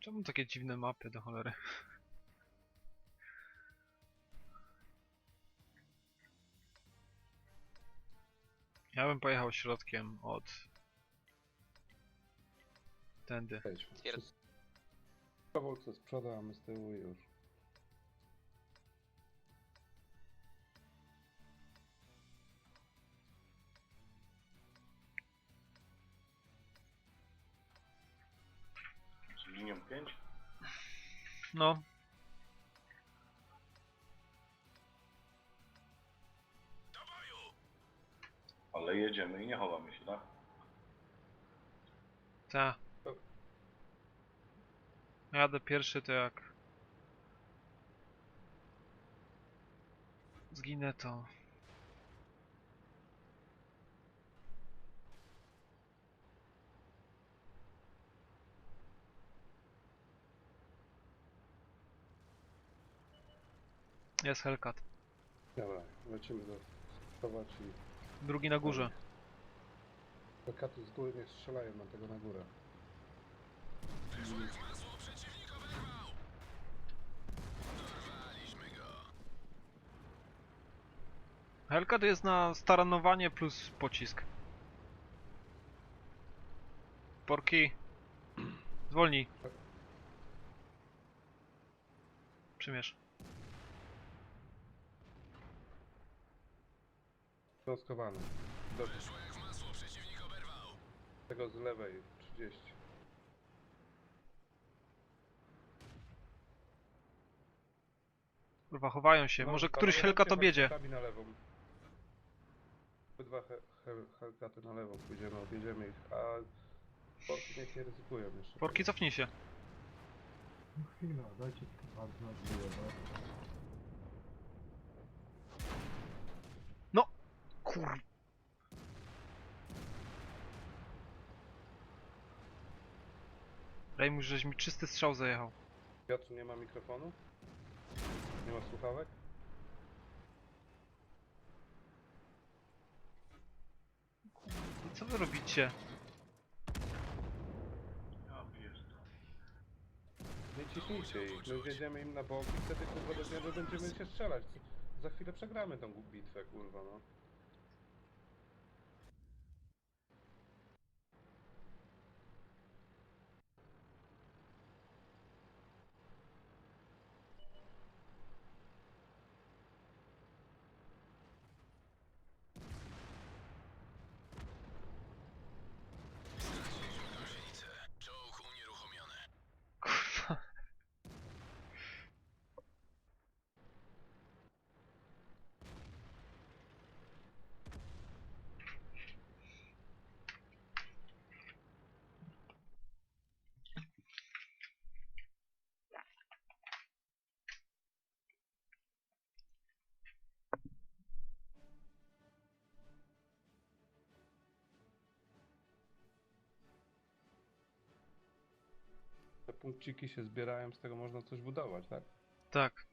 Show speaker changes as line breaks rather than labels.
Czemu takie dziwne mapy do cholery? Ja bym pojechał środkiem od... Tędy.
Wszyscy- Powolce z przodu, a my z tyłu już.
5?
No,
Ale jedziemy i nie chowamy się, tak?
ta. Jadę pierwszy to jak... Zginę to... Jest Hellcat.
Dobra, lecimy do schować i...
Drugi na górze.
Plakaty z góry nie strzelają na tego na górę.
Hellcat jest na staranowanie plus pocisk. Porki. Zwolnij. Przymierz.
Są schowane. Do... Tego z lewej, 30.
Kurwa, chowają się.
No,
Może któryś
chodźcie
objedzie.
Hellcatami na lewą. Dwa he, he, Hellcaty na lewą pójdziemy, objedziemy ich, a porki niech nie ryzykują jeszcze.
Porki, cofnij się.
No chwila, dajcie dwa znać
Rejmuś, żeś mi czysty strzał zajechał.
Piotr nie ma mikrofonu? Nie ma słuchawek?
I co wy robicie?
Nie ciśnijcie ich, my zjedziemy im na bok i wtedy kurwa do będziemy się strzelać. Za chwilę przegramy tą bitwę, kurwa no. Te punkciki się zbierają, z tego można coś budować, tak?
Tak.